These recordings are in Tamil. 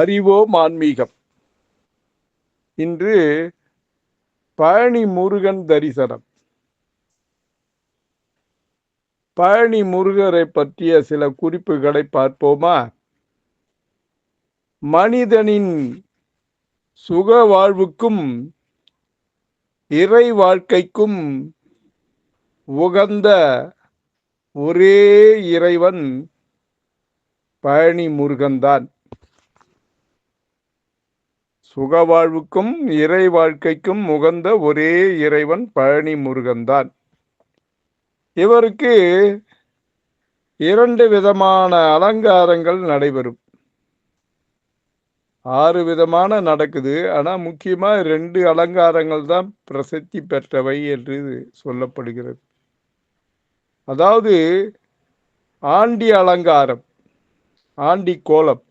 அறிவோம் ஆன்மீகம் இன்று பழனி முருகன் தரிசனம். பழனி முருகரை பற்றிய சில குறிப்புகளை பார்ப்போமா? மனிதனின் சுக வாழ்வுக்கும் இறை வாழ்க்கைக்கும் உகந்த ஒரே இறைவன் பழனி முருகன்தான். சுக வாழ்வுக்கும் இறை வாழ்க்கைக்கும் உகந்த ஒரே இறைவன் பழனி முருகன்தான் இவருக்கு இரண்டு விதமான அலங்காரங்கள் நடைபெறும். ஆறு விதமான நடக்குது. ஆனால் முக்கியமாக ரெண்டு அலங்காரங்கள் தான் பிரசித்தி பெற்றவை என்று சொல்லப்படுகிறது. அதாவது ஆண்டி அலங்காரம் ஆண்டி கோலம்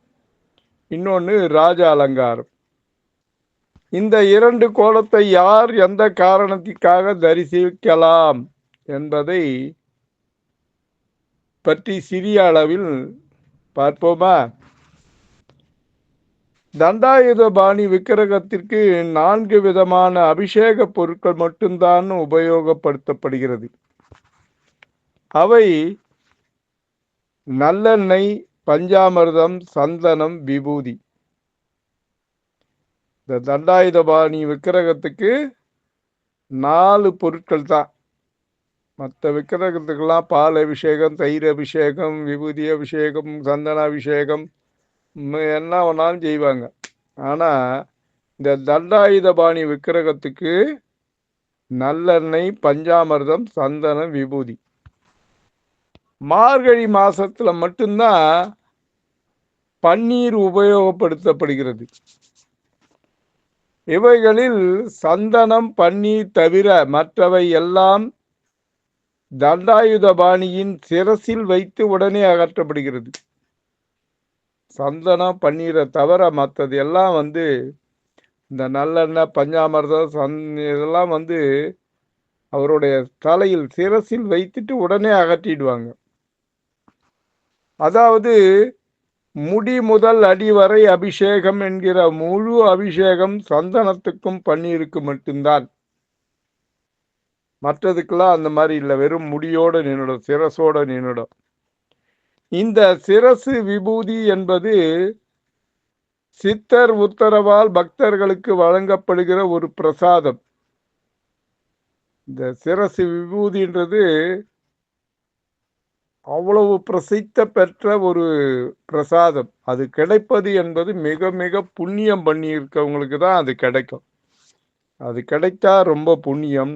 இன்னொன்று ராஜ அலங்காரம். இந்த இரண்டு கோலத்தை யார் எந்த காரணத்திற்காக தரிசிக்கலாம் என்பதை பற்றி சிறிய அளவில் பார்ப்போமா? தண்டாயுதபாணி விக்கிரகத்திற்கு நான்கு விதமான அபிஷேக பொருட்கள் மட்டும்தான் உபயோகப்படுத்தப்படுகிறது. அவை நல்லெண்ணெய் பஞ்சாமிர்தம் சந்தனம் விபூதி. இந்த தண்டாயுதபாணி விக்கிரகத்துக்கு நாலு பொருட்கள் தான். மற்ற விக்கிரகத்துக்கெல்லாம் பால் அபிஷேகம் தயிர் அபிஷேகம் விபூதி அபிஷேகம் சந்தன அபிஷேகம் என்ன வேணாலும் செய்வாங்க. ஆனால் இந்த தண்டாயுதபாணி விக்கிரகத்துக்கு நல்லெண்ணெய் பஞ்சாமிர்தம் சந்தனம் விபூதி. மார்கழி மாசத்துல மட்டும்தான் பன்னீர் உபயோகப்படுத்தப்படுகிறது. இவைகளில் சந்தனம் பன்னீர் தவிர மற்றவை எல்லாம் தண்டாயுதபாணியின் சிரசில் வைத்து உடனே அகற்றப்படுகிறது. சந்தனம் பன்னீரை தவிர மற்றது எல்லாம் வந்து இந்த நல்லெண்ணெய் பஞ்சாமிரதம் சந் இதெல்லாம் வந்து அவருடைய தலையில் சிரசில் வைத்துட்டு உடனே அகற்றிடுவாங்க. அதாவது முடி முதல் அடி வரை அபிஷேகம் என்கிற முழு அபிஷேகம் சந்தனத்துக்கும் பன்னீருக்கு மட்டும்தான். மற்றதுக்கெல்லாம் அந்த மாதிரி இல்லை. வெறும் முடியோட நின்றுடும் சிரசோட நின்றுடும். இந்த சிரசு விபூதி என்பது சித்தர் உத்தரவால் பக்தர்களுக்கு வழங்கப்படுகிற ஒரு பிரசாதம். இந்த சிரசு விபூதின்றது அவ்வளவு பிரசித்த பெற்ற ஒரு பிரசாதம். அது கிடைப்பது என்பது மிக மிக புண்ணியம் பண்ணியிருக்கவங்களுக்கு தான் அது கிடைக்கும். அது கிடைத்தா ரொம்ப புண்ணியம்.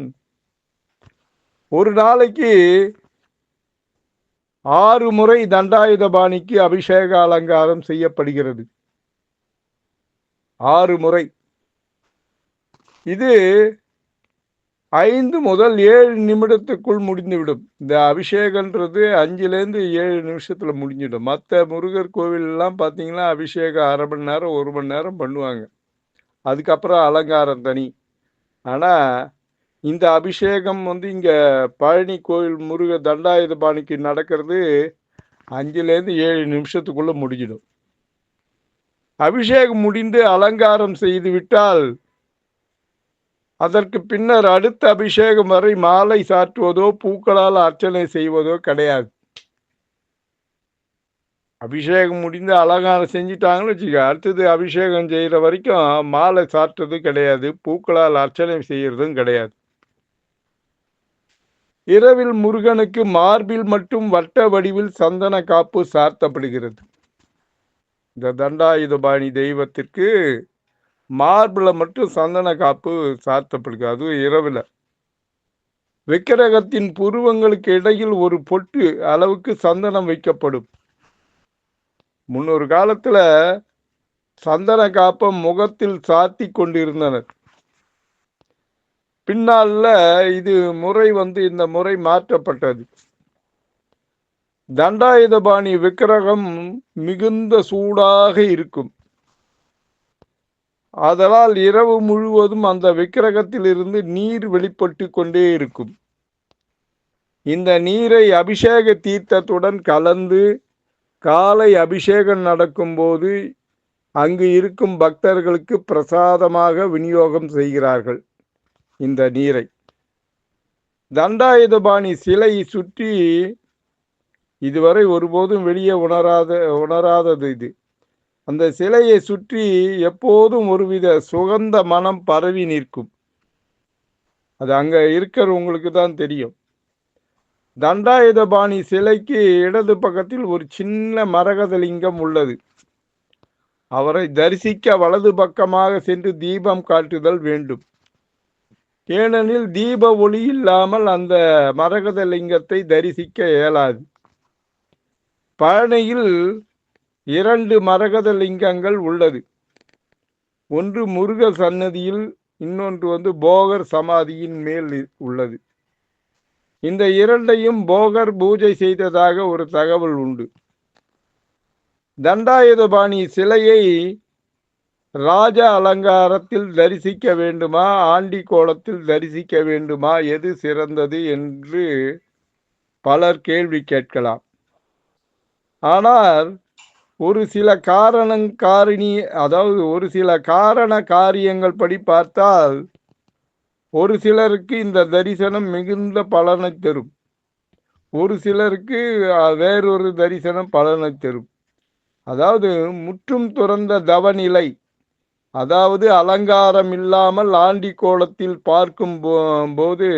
ஒரு நாளைக்கு ஆறு முறை தண்டாயுதபாணிக்கு அபிஷேக அலங்காரம் செய்யப்படுகிறது. ஆறு முறை. இது ஐந்து முதல் ஏழு நிமிடத்துக்குள் முடிந்துவிடும். இந்த அபிஷேகன்றது அஞ்சுலேருந்து ஏழு நிமிஷத்தில் முடிஞ்சிடும். மற்ற முருகர் கோவிலெலாம் பார்த்தீங்கன்னா அபிஷேகம் அரை மணி நேரம் ஒரு மணி நேரம் பண்ணுவாங்க. அதுக்கப்புறம் அலங்காரம் தனி. ஆனால் இந்த அபிஷேகம் வந்து இங்கே பழனி கோயில் முருக தண்டாயுதபாணிக்கு நடக்கிறது அஞ்சுலேருந்து ஏழு நிமிஷத்துக்குள்ளே முடிஞ்சிடும். அபிஷேகம் முடிந்து அலங்காரம் செய்து விட்டால் அதற்கு பின்னர் அடுத்த அபிஷேகம் வரை மாலை சாற்றுவதோ பூக்களால் அர்ச்சனை செய்வதோ கிடையாது. அபிஷேகம் முடிந்து அலங்காரம் செஞ்சிட்டாங்கன்னு வச்சுக்க அடுத்தது அபிஷேகம் செய்கிற வரைக்கும் மாலை சாற்றுறது கிடையாது பூக்களால் அர்ச்சனை செய்கிறதும் கிடையாது. இரவில் முருகனுக்கு மார்பில் மட்டும் வட்ட வடிவில் சந்தன காப்பு சார்த்தப்படுகிறது. இந்த தண்டாயுதபாணி தெய்வத்திற்கு மார்பில் மட்டும் சந்தன காப்பு சாத்தப்படுகிறது அதுவும் இரவில். விக்கிரகத்தின் புருவங்களுக்கு இடையில் ஒரு பொட்டு அளவுக்கு சந்தனம் வைக்கப்படும். முன்னொரு காலத்தில் சந்தன காப்பம் முகத்தில் சாத்தி கொண்டிருந்தனர். பின்னால இது முறை வந்து இந்த முறை மாற்றப்பட்டது. தண்டாயுதபாணி விக்கிரகம் மிகுந்த சூடாக இருக்கும். அதனால் இரவு முழுவதும் அந்த விக்கிரகத்திலிருந்து நீர் வெளிப்பட்டு கொண்டே இருக்கும். இந்த நீரை அபிஷேக தீர்த்தத்துடன் கலந்து காலை அபிஷேகம் நடக்கும்போது அங்கு இருக்கும் பக்தர்களுக்கு பிரசாதமாக விநியோகம் செய்கிறார்கள் இந்த நீரை. தண்டாயுதபாணி சிலை சுற்றி இதுவரை ஒருபோதும் வெளியே உணராத உணராதது இது. அந்த சிலையை சுற்றி எப்போதும் ஒருவித சுகந்த மனம் பரவி நிற்கும். அது அங்க இருக்கிறவங்களுக்கு தான் தெரியும். தண்டாயுதபாணி சிலைக்கு இடது பக்கத்தில் ஒரு சின்ன மரகதலிங்கம் உள்ளது. அவரை தரிசிக்க வலது பக்கமாக சென்று தீபம் காட்டுதல் வேண்டும். ஏனெனில் தீப ஒளி இல்லாமல் அந்த மரகத லிங்கத்தை தரிசிக்க இயலாது. பழனியில் இரண்டு மரகத லிங்கங்கள் உள்ளது. ஒன்று முருகர் சன்னதியில் இன்னொன்று வந்து போகர் சமாதியின் மேல் உள்ளது. இந்த இரண்டையும் போகர் பூஜை செய்ததாக ஒரு தகவல் உண்டு. தண்டாயுதபாணி சிலையை ராஜ அலங்காரத்தில் தரிசிக்க வேண்டுமா ஆண்டி கோலத்தில் தரிசிக்க வேண்டுமா எது சிறந்தது என்று பலர் கேள்வி கேட்கலாம். ஆனால் ஒரு சில காரணங் காரணி அதாவது ஒரு சில காரண காரியங்கள் படி பார்த்தால் ஒரு சிலருக்கு இந்த தரிசனம் மிகுந்த பலனை தரும். ஒரு சிலருக்கு வேறொரு தரிசனம் பலனை தரும். அதாவது முற்றும் துறந்த தவநிலை அதாவது அலங்காரம் இல்லாமல் ஆண்டி கோலத்தில் பார்க்கும் போது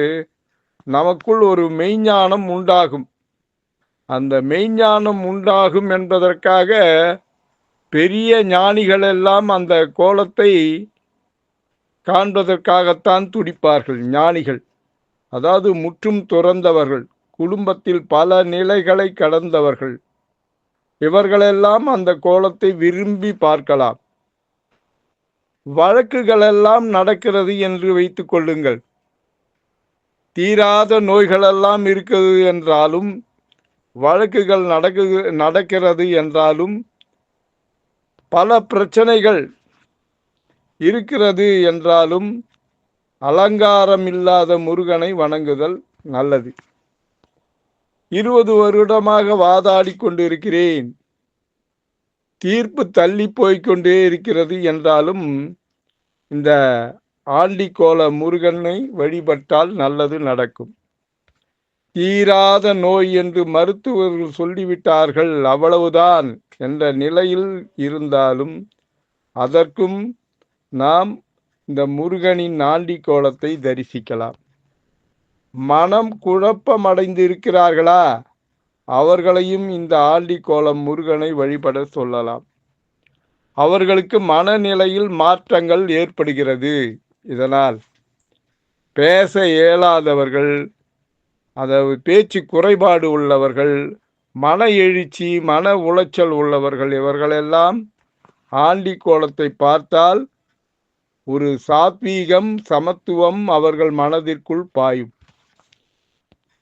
நமக்குள் ஒரு மெய்ஞானம் உண்டாகும். அந்த மெய்ஞானம் உண்டாகும் என்பதற்காக பெரிய ஞானிகள் எல்லாம் அந்த கோலத்தை காண்பதற்காகத்தான் துடிப்பார்கள் ஞானிகள். அதாவது முற்றும் துறந்தவர்கள் குடும்பத்தில் பல நிலைகளை கடந்தவர்கள். இவர்களெல்லாம் அந்த கோலத்தை விரும்பி பார்க்கலாம். வழக்குகளெல்லாம் நடக்கிறது என்று வைத்துக்கொள்ளுங்கள் தீராத நோய்களெல்லாம் இருக்கிறது என்றாலும் வழக்குகள் நடக்கு நடக்கிறது என்றாலும் பல பிரச்சனைகள் இருக்கிறது என்றாலும் அலங்காரம் இல்லாத முருகனை வணங்குதல் நல்லது. இருபது வருடமாக வாதாடி கொண்டிருக்கிறேன். தீர்ப்பு தள்ளி போய்கொண்டே இருக்கிறது என்றாலும் இந்த ஆண்டிக்கோல முருகனை வழிபட்டால் நல்லது நடக்கும். தீராத நோய் என்று மருத்துவர்கள் சொல்லிவிட்டார்கள் அவ்வளவுதான் என்ற நிலையில் இருந்தாலும் அதற்கும் நாம் இந்த முருகனின் நாண்டி கோலத்தை தரிசிக்கலாம். மனம் குழப்பமடைந்து இருக்கிறார்களா அவர்களையும் இந்த ஆண்டி கோலம் முருகனை வழிபட சொல்லலாம். அவர்களுக்கு மனநிலையில் மாற்றங்கள் ஏற்படுகிறது. இதனால் பேச இயலாதவர்கள் அதாவது பேச்சு குறைபாடு உள்ளவர்கள் மன எழுச்சி மன உளைச்சல் உள்ளவர்கள் இவர்களெல்லாம் ஆண்டி கோலத்தை பார்த்தால் ஒரு சாத்வீகம் சமத்துவம் அவர்கள் மனதிற்குள் பாயும்.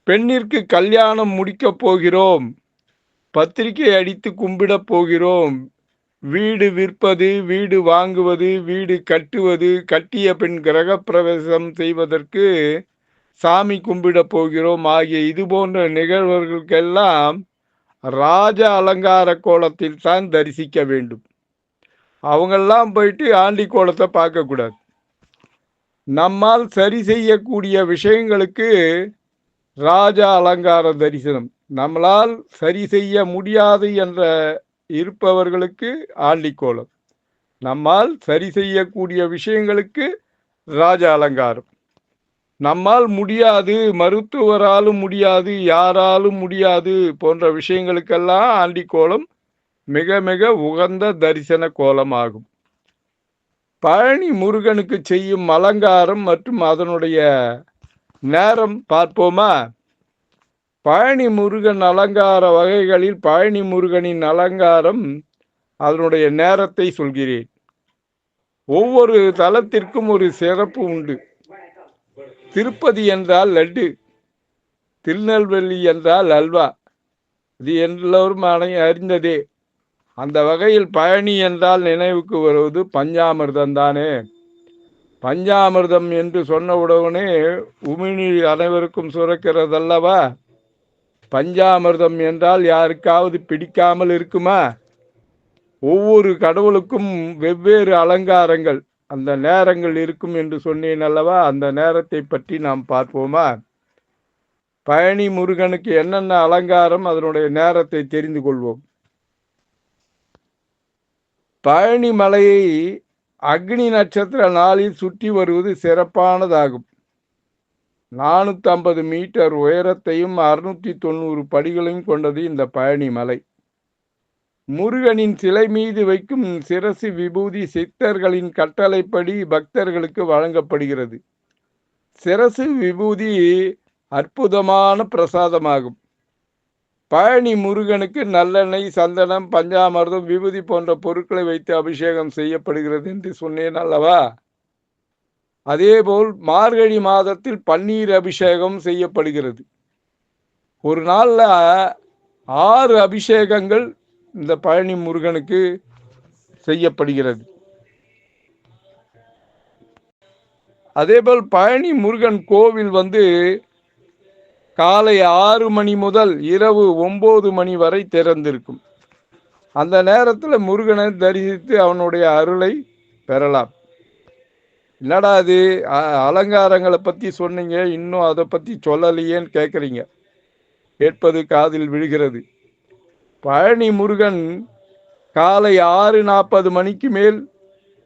பெண்ணிற்கு கல்யாணம் முடிக்கப் போகிறோம் பத்திரிகை அடித்து கும்பிடப் போகிறோம் வீடு விற்பது வீடு வாங்குவது வீடு கட்டுவது கட்டிய பெண் கிரகப்பிரவேசம் செய்வதற்கு சாமி கும்பிடப் போகிறோம். ஆகிய இது போன்ற நிகழ்வுகளுக்கெல்லாம் ராஜ அலங்கார கோலத்தில் தான் தரிசிக்க வேண்டும். அவங்கெல்லாம் போயிட்டு ஆண்டி கோலத்தை பார்க்கக்கூடாது. நம்மால் சரி செய்யக்கூடிய விஷயங்களுக்கு ராஜா அலங்கார தரிசனம். நம்மளால் சரி செய்ய முடியாது என்ற இருப்பவர்களுக்கு ஆண்டிக்கோலம் நம்மால் சரி செய்யக்கூடிய விஷயங்களுக்கு ராஜ அலங்காரம். நம்மால் முடியாது மருத்துவராலும் முடியாது யாராலும் முடியாது போன்ற விஷயங்களுக்கெல்லாம் ஆண்டிக்கோலம் மிக மிக உகந்த தரிசன கோலம் ஆகும் பழனி முருகனுக்கு செய்யும் அலங்காரம் மற்றும் அதனுடைய நேரம் பார்ப்போமா? பழனி முருகன் அலங்கார வகைகளில் பழனி முருகனின் அலங்காரம் அதனுடைய நேரத்தை சொல்கிறேன். ஒவ்வொரு தலத்திற்கும் ஒரு சிறப்பு உண்டு. திருப்பதி என்றால் லட்டு திருநெல்வேலி என்றால் அல்வா. இது எல்லோரும் அறிந்ததே. அந்த வகையில் பழனி என்றால் நினைவுக்கு வருவது பஞ்சாமிர்தம் தானே. பஞ்சாமிர்தம் என்று சொன்னவுடனே உமிழ்நீர் அனைவருக்கும் சுரக்கிறதல்லவா? பஞ்சாமிர்தம் என்றால் யாருக்காவது பிடிக்காமல் இருக்குமா? ஒவ்வொரு கடவுளுக்கும் வெவ்வேறு அலங்காரங்கள். அந்த நேரங்கள் இருக்கும் என்று சொன்னேன் அல்லவா? அந்த நேரத்தை பற்றி நாம் பார்ப்போமா? பழனி முருகனுக்கு என்னென்ன அலங்காரம் அதனுடைய நேரத்தை தெரிந்து கொள்வோம். பழனி மலையை அக்னி நட்சத்திர நாளில் சுற்றி வருவது சிறப்பானதாகும். நானூற்றி ஐம்பது மீட்டர் உயரத்தையும் அறுநூற்றி தொண்ணூறு படிகளையும் கொண்டது இந்த பழனி மலை. முருகனின் சிலை மீது வைக்கும் சிரசு விபூதி சித்தர்களின் கட்டளைப்படி பக்தர்களுக்கு வழங்கப்படுகிறது. சிரசு விபூதி அற்புதமான பிரசாதமாகும். பழனி முருகனுக்கு நல்லெண்ணெய் சந்தனம் பஞ்சாமிர்தம் விபூதி போன்ற பொருட்களை வைத்து அபிஷேகம் செய்யப்படுகிறது என்று சொன்னேன் அல்லவா? அதேபோல் மார்கழி மாதத்தில் பன்னீர் அபிஷேகம் செய்யப்படுகிறது. ஒரு நாளில் ஆறு அபிஷேகங்கள் இந்த பழனி முருகனுக்கு செய்யப்படுகிறது. அதேபோல் பழனி முருகன் கோவில் வந்து காலை ஆறு மணி முதல் இரவு ஒம்பது மணி வரை திறந்திருக்கும். அந்த நேரத்தில் முருகனை தரிசித்து அவனுடைய அருளை பெறலாம். என்னடா அது அ- அலங்காரங்களை பற்றி சொன்னீங்க இன்னும் அதை பற்றி சொல்லலையேன்னு கேட்குறீங்க கேட்பது காதில் விழுகிறது. பழனி முருகன் காலை ஆறு நாற்பது மணிக்கு மேல்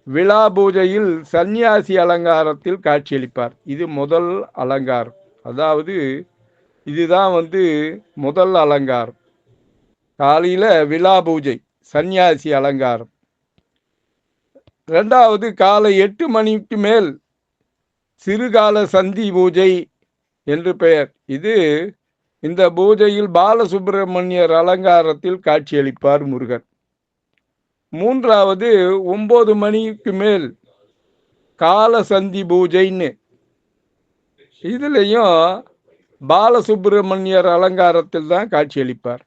விழா பூஜையில் சந்நியாசி அலங்காரத்தில் காட்சியளிப்பார். இது முதல் அலங்காரம். அதாவது இதுதான் வந்து முதல் அலங்காரம். காலையில் விழா பூஜை சந்நியாசி அலங்காரம். ரெண்டாவது காலை எட்டு மணிக்கு மேல் சிறுகால சந்தி பூஜை என்று பெயர். இது இந்த பூஜையில் பாலசுப்பிரமணியர் அலங்காரத்தில் காட்சியளிப்பார் முருகன். மூன்றாவது ஒன்பது மணிக்கு மேல் கால சந்தி பூஜைன்னு. இதுலேயும் பாலசுப்பிரமணியர் அலங்காரத்தில் தான் காட்சியளிப்பார்.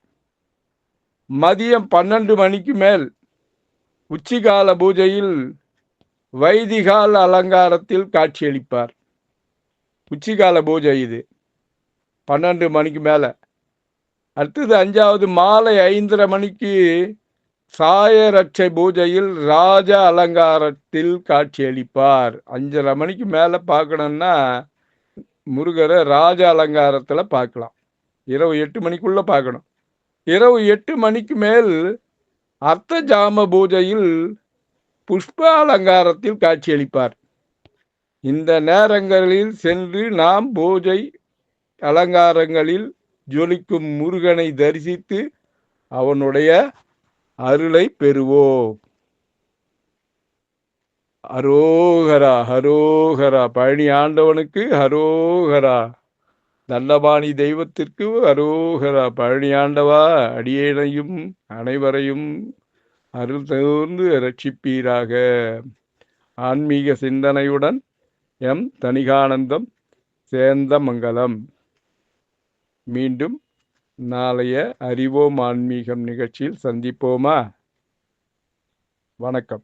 மதியம் பன்னெண்டு மணிக்கு மேல் உச்சிகால பூஜையில் வைதிகால அலங்காரத்தில் காட்சியளிப்பார். உச்சிகால பூஜை இது. பன்னெண்டு மணிக்கு மேலே. அடுத்தது அஞ்சாவது மாலை ஐந்தரை மணிக்கு சாயரட்சை பூஜையில் ராஜ அலங்காரத்தில் காட்சியளிப்பார். அஞ்சரை மணிக்கு மேலே பார்க்கணுன்னா முருகரை ராஜ அலங்காரத்தில் பார்க்கலாம். இரவு எட்டு மணிக்குள்ளே பார்க்கணும். இரவு எட்டு மணிக்கு மேல் அர்த்த ஜாம பூஜையில் புஷ்ப அலங்காரத்தில் காட்சியளிப்பார். இந்த நேரங்களில் சென்று நாம் பூஜை அலங்காரங்களில் ஜொலிக்கும் முருகனை தரிசித்து அவனுடைய அருளை பெறுவோம். ஹரோகரா ஹரோகரா பழனி ஆண்டவனுக்கு ஹரோகரா நல்லபாணி தெய்வத்திற்கு ஹரோகரா பழனி ஆண்டவா அடியேனையும் அனைவரையும் அருள் தகுந்து ரட்சிப்பீராக ஆன்மீக சிந்தனையுடன் எம் தனிகானந்தம் சேந்தமங்கலம். மீண்டும் நாளைய அறிவோம் ஆன்மீகம் நிகழ்ச்சியில் சந்திப்போமா? வணக்கம்.